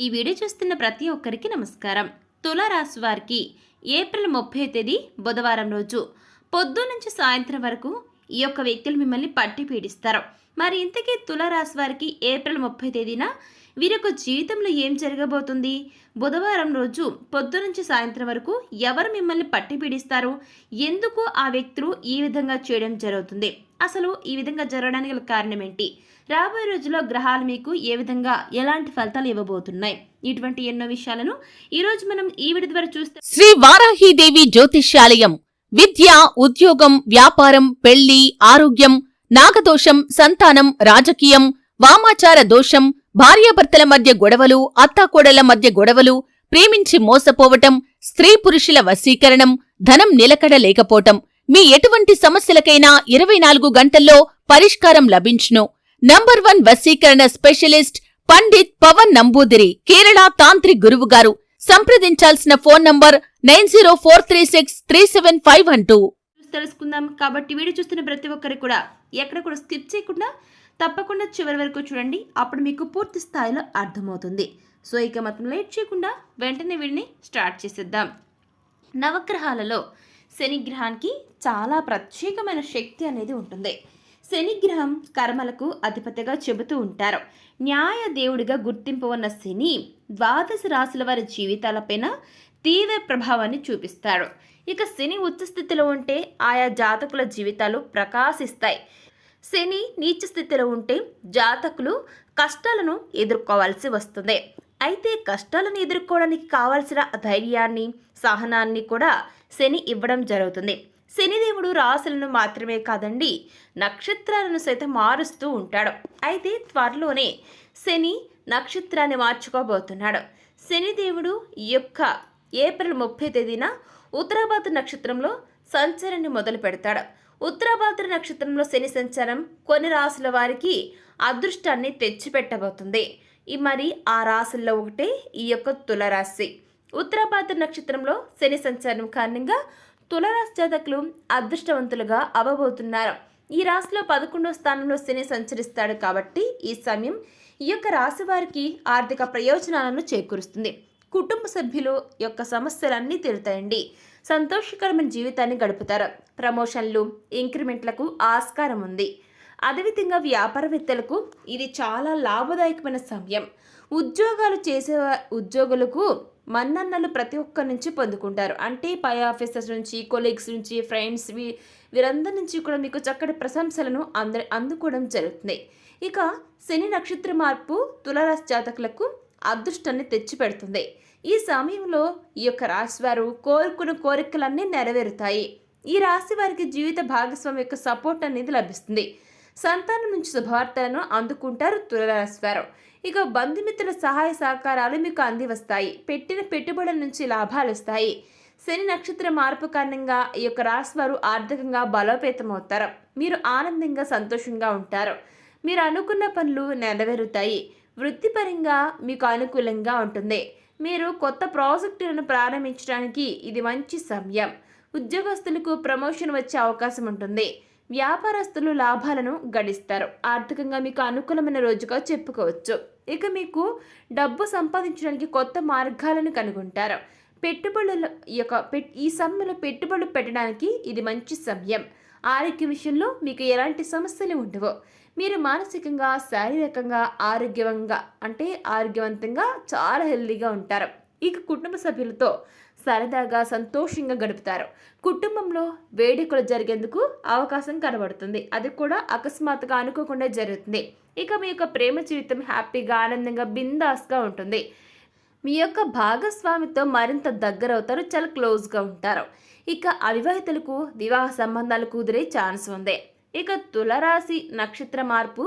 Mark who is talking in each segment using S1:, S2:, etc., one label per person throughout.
S1: ఈ వీడియో చూస్తున్న ప్రతి ఒక్కరికి నమస్కారం. తులారాశి వారికి ఏప్రిల్ ముప్పై తేదీ బుధవారం రోజు. పొద్దు నుంచి సాయంత్రం వరకు ఈ యొక్క వ్యక్తులు మిమ్మల్ని పట్టి పీడిస్తారు. మరి ఇంతకీ తులారాశి వారికి ఏప్రిల్ ముప్పై తేదీన వీరి యొక్క జీవితంలో ఏం జరగబోతుంది? బుధవారం రోజు పొద్దు నుంచి సాయంత్రం వరకు ఎవరు మిమ్మల్ని పట్టి పీడిస్తారు? ఎందుకు ఆ వ్యక్తులు ఈ విధంగా చేయడం జరుగుతుంది? అసలు ఈ విధంగా జరగడానికి గల కారణం ఏంటి? రాబోయే రోజుల్లో గ్రహాలు మీకు ఏ విధంగా ఎలాంటి ఫలితాలు ఇవ్వబోతున్నాయి? ఇటువంటి ఎన్నో విషయాలను ఈ రోజు మనం ఈ విడి ద్వారా చూస్తే
S2: శ్రీ వారాహీదేవి జ్యోతిష్యాలయం. విద్య ఉద్యోగం వ్యాపారం పెళ్ళి ఆరోగ్యం నాగదోషం సంతానం రాజకీయం వామాచార దోషం భార్యాభర్తల మధ్య గొడవలు అత్తాకోడల మధ్య గొడవలు ప్రేమించి మోసపోవటం స్త్రీ పురుషుల వశీకరణం ధనం నిలకడ లేకపోవటం. మీ ఎటువంటి సమస్యలకైనా ఇరవై నాలుగు గంటల్లో పరిష్కారం లభించును. నంబర్ వన్ వశీకరణ స్పెషలిస్ట్ పండిత్ పవన్ నంబూదిరి కేరళ తాంత్రిక్ గురువు గారు. సంప్రదించాల్సిన phone number nine zero four three six three seven five one two.
S1: తెలుసుకుందాం. కాబట్టి వీడియో చూస్తున్న ప్రతి ఒక్కరికి కూడా ఎక్కడ కూడా స్కిప్ చేయకుండా తప్పకుండా చివరి వరకు చూడండి. అప్పుడు మీకు పూర్తి స్థాయిలో అర్థమవుతుంది. సో ఇక మాత్రం లేట్ చేయకుండా వెంటనే వీడిని స్టార్ట్ చేసేద్దాం. నవగ్రహాలలో శనిగ్రహానికి చాలా ప్రత్యేకమైన శక్తి అనేది ఉంటుంది. శనిగ్రహం కర్మలకు అధిపతిగా చెబుతూ ఉంటారు. న్యాయ దేవుడిగా గుర్తింపు ఉన్న శని ద్వాదశ రాశుల వారి జీవితాలపైన తీవ్ర ప్రభావాన్ని చూపిస్తాడు ఇక శని ఉచ్చ స్థితిలో ఉంటే ఆయా జాతకుల జీవితాలు ప్రకాశిస్తాయి. శని నీచ స్థితిలో ఉంటే జాతకులు కష్టాలను ఎదుర్కోవాల్సి వస్తుంది. అయితే కష్టాలను ఎదుర్కోవడానికి కావాల్సిన ధైర్యాన్ని సహనాన్ని కూడా శని ఇవ్వడం జరుగుతుంది. శనిదేవుడు రాశులను మాత్రమే కాదండి నక్షత్రాలను సైతం మారుస్తూ ఉంటాడు. అయితే త్వరలోనే శని నక్షత్రాన్ని మార్చుకోబోతున్నాడు. శనిదేవుడు యొక్క ఏప్రిల్ ముప్పై తేదీన ఉత్తరాభాద్ర నక్షత్రంలో సంచారాన్ని మొదలు పెడతాడు ఉత్తరాభాద్ర నక్షత్రంలో శని సంచారం కొన్ని రాసుల వారికి అదృష్టాన్ని తెచ్చిపెట్టబోతుంది. ఈ మరి ఆ రాసుల్లో ఒకటే ఈ యొక్క తులరాశి. ఉత్తరాభాద్ర నక్షత్రంలో శని సంచారం కారణంగా తులరాశి జాతకులు అదృష్టవంతులుగా అవ్వబోతున్నారు ఈ రాశిలో పదకొండో స్థానంలో శని సంచరిస్తాడు కాబట్టి ఈ సమయం ఈ యొక్క రాశి వారికి ఆర్థిక ప్రయోజనాలను చేకూరుస్తుంది. కుటుంబ సభ్యులు యొక్క సమస్యలన్నీ తీరుతాయండి. సంతోషకరమైన జీవితాన్ని గడుపుతారు. ప్రమోషన్లు ఇంక్రిమెంట్లకు ఆస్కారం ఉంది. అదేవిధంగా వ్యాపారవేత్తలకు ఇది చాలా లాభదాయకమైన సమయం. ఉద్యోగాలు చేసే ఉద్యోగులకు మన్నన్నలు ప్రతి ఒక్కరి నుంచి పొందుకుంటారు. అంటే పై ఆఫీసర్స్ నుంచి కొలీగ్స్ నుంచి ఫ్రెండ్స్ వీ వీరందరి నుంచి కూడా మీకు చక్కటి ప్రశంసలను అంద అందుకోవడం జరుగుతుంది. ఇక శని నక్షత్ర మార్పు తులరాశి జాతకులకు అదృష్టాన్ని తెచ్చిపెడుతుంది. ఈ సమయంలో ఈ యొక్క రాశి వారు కోరుకున్న కోరికలన్నీ నెరవేరుతాయి. ఈ రాశి వారికి జీవిత భాగస్వామి యొక్క సపోర్ట్ అనేది లభిస్తుంది. సంతానం నుంచి శుభవార్తలను అందుకుంటారు తులరాశి వారు ఇక బంధుమిత్రుల సహాయ సహకారాలు మీకు అంది వస్తాయి పెట్టిన పెట్టుబడుల నుంచి లాభాలు వస్తాయి. శని నక్షత్ర మార్పు కారణంగా ఈ యొక్క రాశి వారు ఆర్థికంగా బలోపేతమవుతారు. మీరు ఆనందంగా సంతోషంగా ఉంటారు. మీరు అనుకున్న పనులు నెరవేరుతాయి. వృత్తిపరంగా మీకు అనుకూలంగా ఉంటుంది. మీరు కొత్త ప్రాజెక్టులను ప్రారంభించడానికి ఇది మంచి సమయం. ఉద్యోగస్తులకు ప్రమోషన్ వచ్చే అవకాశం ఉంటుంది. వ్యాపారస్తులు లాభాలను గడిస్తారు. ఆర్థికంగా మీకు అనుకూలమైన రోజుగా చెప్పుకోవచ్చు. ఇక మీకు డబ్బు సంపాదించడానికి కొత్త మార్గాలను కనుగొంటారు. పెట్టుబడుల యొక్క పెట్ ఈ సమయంలో పెట్టుబడులు పెట్టడానికి ఇది మంచి సమయం. ఆరోగ్య విషయంలో మీకు ఎలాంటి సమస్యలు ఉండవు. మీరు మానసికంగా శారీరకంగా ఆరోగ్యంగా అంటే ఆరోగ్యవంతంగా చాలా హెల్దీగా ఉంటారు. ఇక కుటుంబ సభ్యులతో సరదాగా సంతోషంగా గడుపుతారు. కుటుంబంలో వేడుకలు జరిగేందుకు అవకాశం కనబడుతుంది. అది కూడా అకస్మాత్తుగా అనుకోకుండా జరుగుతుంది. ఇక మీ యొక్క ప్రేమ జీవితం హ్యాపీగా ఆనందంగా బిందాస్గా ఉంటుంది. మీ యొక్క భాగస్వామితో మరింత దగ్గర అవుతారు చాలా క్లోజ్గా ఉంటారు. ఇక అవివాహితులకు వివాహ సంబంధాలు కుదిరే ఛాన్స్ ఉంది. ఇక తులరాశి నక్షత్ర మార్పు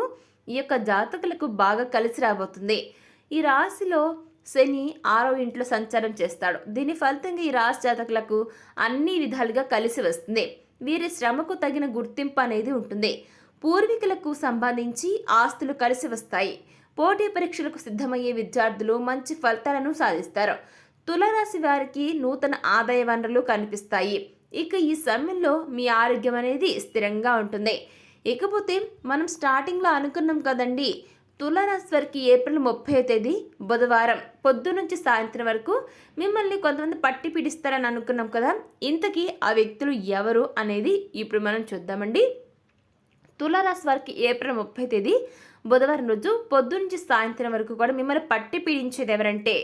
S1: ఈ యొక్క జాతకులకు బాగా కలిసి రాబోతుంది. ఈ రాశిలో శని ఆరో ఇంట్లో సంచారం చేస్తాడు. దీని ఫలితంగా ఈ రాశి జాతకులకు అన్ని విధాలుగా కలిసి వస్తుంది. వీరి శ్రమకు తగిన గుర్తింపు అనేది ఉంటుంది. పూర్వీకులకు సంబంధించి ఆస్తులు కలిసి వస్తాయి. పోటీ పరీక్షలకు సిద్ధమయ్యే విద్యార్థులు మంచి ఫలితాలను సాధిస్తారు. తులరాశి వారికి నూతన ఆదాయ వనరులు కనిపిస్తాయి. ఇక ఈ సమయంలో మీ ఆరోగ్యం అనేది స్థిరంగా ఉంటుంది. ఇకపోతే మనం స్టార్టింగ్లో అనుకున్నాం కదండి తులారాశి వారికి ఏప్రిల్ ముప్పై తేదీ బుధవారం. పొద్దు నుంచి సాయంత్రం వరకు మిమ్మల్ని కొంతమంది పట్టి పీడిస్తారని అనుకున్నాం కదా ఇంతకీ ఆ వ్యక్తులు ఎవరు అనేది ఇప్పుడు మనం చూద్దామండి. తులారాశి వారికి ఏప్రిల్ ముప్పై తేదీ బుధవారం రోజు పొద్దు నుంచి సాయంత్రం వరకు కూడా మిమ్మల్ని పట్టి పీడించేది ఎవరంటే?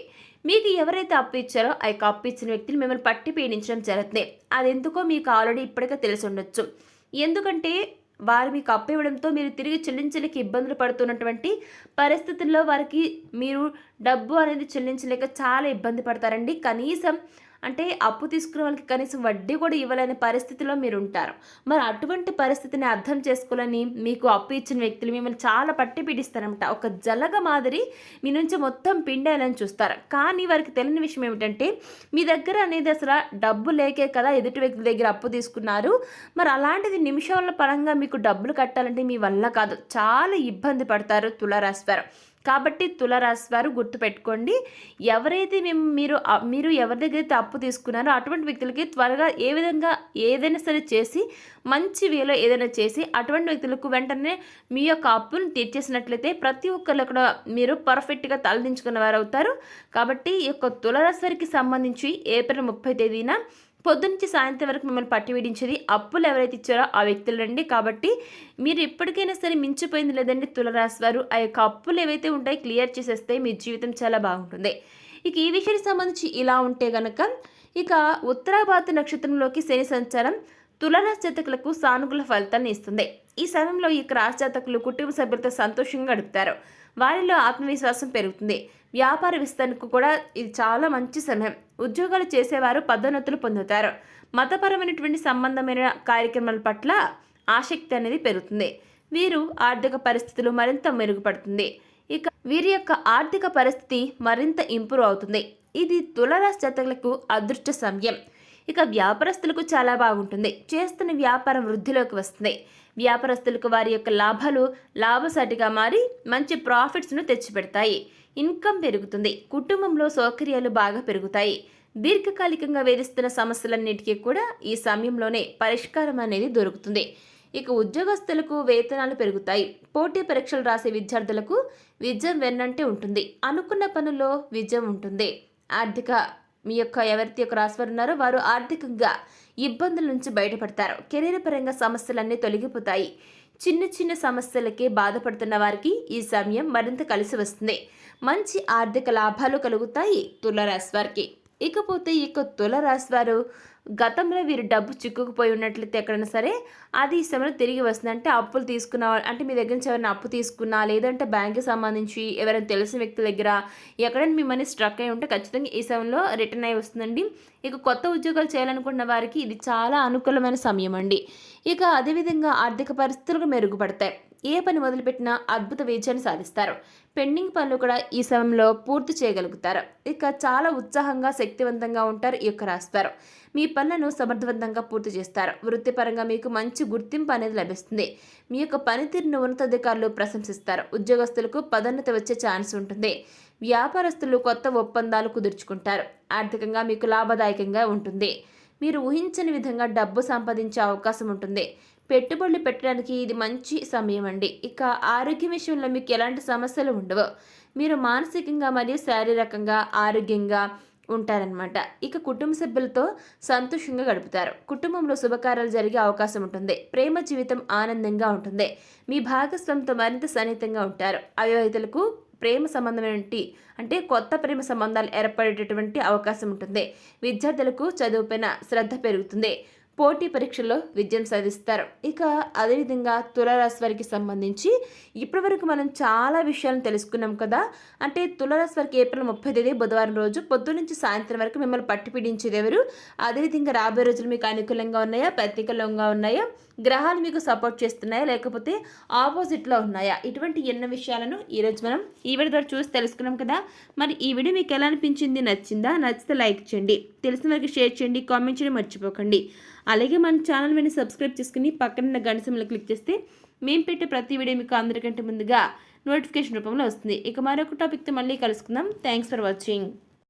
S1: మీకు ఎవరైతే అప్పు ఇచ్చారో ఆ యొక్క అప్పు ఇచ్చిన వ్యక్తులు మిమ్మల్ని పట్టి పీడించడం జరుగుతుంది. అది ఎందుకో మీకు ఆల్రెడీ ఇప్పటికే తెలిసి ఉండొచ్చు. ఎందుకంటే వారు మీకు అప్పు ఇవ్వడంతో మీరు తిరిగి చెల్లించలేక ఇబ్బందులు పడుతున్నటువంటి పరిస్థితుల్లో వారికి మీరు డబ్బు అనేది చెల్లించలేక చాలా ఇబ్బంది పడతారండి. కనీసం అంటే అప్పు తీసుకున్న వాళ్ళకి కనీసం వడ్డీ కూడా ఇవ్వలేని పరిస్థితిలో మీరు ఉంటారు. మరి అటువంటి పరిస్థితిని అర్థం చేసుకోవాలని మీకు అప్పు ఇచ్చిన వ్యక్తులు మిమ్మల్ని చాలా పట్టి పీడిస్తారనమాట ఒక జలగ మాదిరి మీ నుంచి మొత్తం పిండేయాలని చూస్తారు. కానీ వారికి తెలియని విషయం ఏమిటంటే మీ దగ్గర అనేది అసలు డబ్బు లేకే కదా ఎదుటి వ్యక్తి దగ్గర అప్పు తీసుకున్నారు. మరి అలాంటిది నిమిషాల పరంగా మీకు డబ్బులు కట్టాలంటే మీ వల్ల కాదు. చాలా ఇబ్బంది పడతారు తులారాశి వారు. కాబట్టి తులరాశి వారు గుర్తుపెట్టుకోండి. ఎవరైతే మేము మీరు మీరు ఎవరి దగ్గర అయితే అప్పు తీసుకున్నారో అటువంటి వ్యక్తులకి త్వరగా ఏ విధంగా ఏదైనా సరే చేసి మంచి వేలో ఏదైనా చేసి అటువంటి వ్యక్తులకు వెంటనే మీ యొక్క అప్పును తీర్చేసినట్లయితే ప్రతి ఒక్కరు కూడా మీరు పర్ఫెక్ట్గా తలదించుకున్న వారు అవుతారు కాబట్టి ఈ యొక్క తులరాశి వారికి సంబంధించి ఏప్రిల్ ముప్పై తేదీన పొద్దునుంచి సాయంత్రం వరకు మిమ్మల్ని పట్టివీడించేది అప్పులు ఎవరైతే ఇచ్చారో ఆ వ్యక్తులు రండి. కాబట్టి మీరు ఎప్పటికైనా సరే మించిపోయింది లేదండి తులరాశి వారు. ఆ యొక్క అప్పులు ఏవైతే ఉంటాయో క్లియర్ చేసేస్తే మీ జీవితం చాలా బాగుంటుంది. ఇక ఈ విషయానికి సంబంధించి ఇలా ఉంటే గనక ఇక ఉత్తరాభారత నక్షత్రంలోకి శని సంచారం తులరాశి జాతకులకు సానుకూల ఫలితాన్ని ఇస్తుంది. ఈ సమయంలో ఈ రాశి జాతకులు కుటుంబ సభ్యులతో సంతోషంగా గడుపుతారు. వారిలో ఆత్మవిశ్వాసం పెరుగుతుంది. వ్యాపార విస్తరణకు కూడా ఇది చాలా మంచి సమయం. ఉద్యోగాలు చేసేవారు పదోన్నతులు పొందుతారు. మతపరమైనటువంటి సంబంధమైన కార్యక్రమాల పట్ల ఆసక్తి అనేది పెరుగుతుంది. వీరు ఆర్థిక పరిస్థితులు మరింత మెరుగుపడుతుంది. ఇక వీరి యొక్క ఆర్థిక పరిస్థితి మరింత ఇంప్రూవ్ అవుతుంది. ఇది తులరాశి జాతకులకు అదృష్ట సమయం. ఇక వ్యాపారస్తులకు చాలా బాగుంటుంది. చేస్తున్న వ్యాపారం వృద్ధిలోకి వస్తుంది. వ్యాపారస్తులకు వారి యొక్క లాభాలు లాభసాటిగా మారి మంచి ప్రాఫిట్స్ను తెచ్చిపెడతాయి. ఇన్కమ్ పెరుగుతుంది. కుటుంబంలో సౌకర్యాలు బాగా పెరుగుతాయి. దీర్ఘకాలికంగా వేధిస్తున్న సమస్యలన్నిటికీ కూడా ఈ సమయంలోనే పరిష్కారం అనేది దొరుకుతుంది. ఇక ఉద్యోగస్తులకు వేతనాలు పెరుగుతాయి. పోటీ పరీక్షలు రాసే విద్యార్థులకు విజయం వెన్నంటే ఉంటుంది. అనుకున్న పనుల్లో విజయం ఉంటుంది. ఆర్థిక మీ యొక్క ఎవరి యొక్క రాశివారు ఉన్నారో వారు ఆర్థికంగా ఇబ్బందుల నుంచి బయటపడతారు. కెరీర్ పరంగా సమస్యలన్నీ తొలగిపోతాయి. చిన్న చిన్న సమస్యలకే బాధపడుతున్న వారికి ఈ సమయం మరింత కలిసి వస్తుంది. మంచి ఆర్థిక లాభాలు కలుగుతాయి తులరాశి వారికి ఇకపోతే ఈ తులరాశి వారు గతంలో వీరు డబ్బు చిక్కుకుపోయి ఉన్నట్లయితే ఎక్కడైనా సరే అది ఈ సమయంలో తిరిగి వస్తుంది. అంటే అప్పులు తీసుకున్న అంటే మీ దగ్గర నుంచి ఎవరైనా అప్పు తీసుకున్నా లేదంటే బ్యాంక్కి సంబంధించి ఎవరైనా తెలిసిన వ్యక్తి దగ్గర ఎక్కడైనా మీ మనీ స్ట్రక్ అయి ఉంటే ఖచ్చితంగా ఈ సమయంలో రిటర్న్ అయి వస్తుందండి. ఇక కొత్త ఉద్యోగాలు చేయాలనుకున్న వారికి ఇది చాలా అనుకూలమైన సమయం అండి. ఇక అదేవిధంగా ఆర్థిక పరిస్థితులు మెరుగుపడతాయి. ఏ పని మొదలుపెట్టినా అద్భుత విజయాన్ని సాధిస్తారు. పెండింగ్ పనులు కూడా ఈ సమయంలో పూర్తి చేయగలుగుతారు. ఇక చాలా ఉత్సాహంగా శక్తివంతంగా ఉంటారు ఈ యొక్క రాస్తారు. మీ పనులను సమర్థవంతంగా పూర్తి చేస్తారు. వృత్తిపరంగా మీకు మంచి గుర్తింపు అనేది లభిస్తుంది. మీ యొక్క పనితీరును ఉన్నతాధికారులు ప్రశంసిస్తారు. ఉద్యోగస్తులకు పదోన్నతి వచ్చే ఛాన్స్ ఉంటుంది. వ్యాపారస్తులు కొత్త ఒప్పందాలు కుదుర్చుకుంటారు. ఆర్థికంగా మీకు లాభదాయకంగా ఉంటుంది. మీరు ఊహించని విధంగా డబ్బు సంపాదించే అవకాశం ఉంటుంది. పెట్టుబడులు పెట్టడానికి ఇది మంచి సమయం అండి ఇక ఆరోగ్య విషయంలో మీకు ఎలాంటి సమస్యలు ఉండవు. మీరు మానసికంగా మరియు శారీరకంగా ఆరోగ్యంగా ఉంటారనమాట ఇక కుటుంబ సభ్యులతో సంతోషంగా గడుపుతారు. కుటుంబంలో శుభకార్యాలు జరిగే అవకాశం ఉంటుంది. ప్రేమ జీవితం ఆనందంగా ఉంటుంది. మీ భాగస్వామితో మరింత సన్నిహితంగా ఉంటారు. అవివాహితులకు ప్రేమ సంబంధమైనటువంటి అంటే కొత్త ప్రేమ సంబంధాలు ఏర్పడేటటువంటి అవకాశం ఉంటుంది. విద్యార్థులకు చదువుపైన శ్రద్ధ పెరుగుతుంది. పోటీ పరీక్షల్లో విజయం సాధిస్తారు. ఇక అదేవిధంగా తులారాశి వారికి సంబంధించి ఇప్పటివరకు మనం చాలా విషయాలను తెలుసుకున్నాం కదా. అంటే తులారాశి వారికి ఏప్రిల్ ముప్పై తేదీ బుధవారం రోజు పొద్దు నుంచి సాయంత్రం వరకు మిమ్మల్ని పట్టిపీడించేది ఎవరు? అదేవిధంగా రాబోయే రోజులు మీకు అనుకూలంగా ఉన్నాయా? ప్రతికూలంగా ఉన్నాయా? గ్రహాలు మీకు సపోర్ట్ చేస్తున్నాయా? లేకపోతే ఆపోజిట్లో ఉన్నాయా? ఇటువంటి ఎన్నో విషయాలను ఈరోజు మనం ఈ వీడియో ద్వారా చూసి తెలుసుకున్నాం కదా. మరి ఈ వీడియో మీకు ఎలా అనిపించింది? నచ్చిందా? నచ్చితే లైక్ చేయండి. తెలిసిన వారికి షేర్ చేయండి. కామెంట్ చేయడం మర్చిపోకండి. అలాగే మన ఛానల్ వెంటనే సబ్స్క్రైబ్ చేసుకుని పక్కన గంట క్లిక్ చేస్తే మేము పెట్టే ప్రతి వీడియో మీకు అందరికంటే ముందుగా నోటిఫికేషన్ రూపంలో వస్తుంది. ఇక మరొక టాపిక్తో మళ్ళీ కలుసుకుందాం. Thanks for watching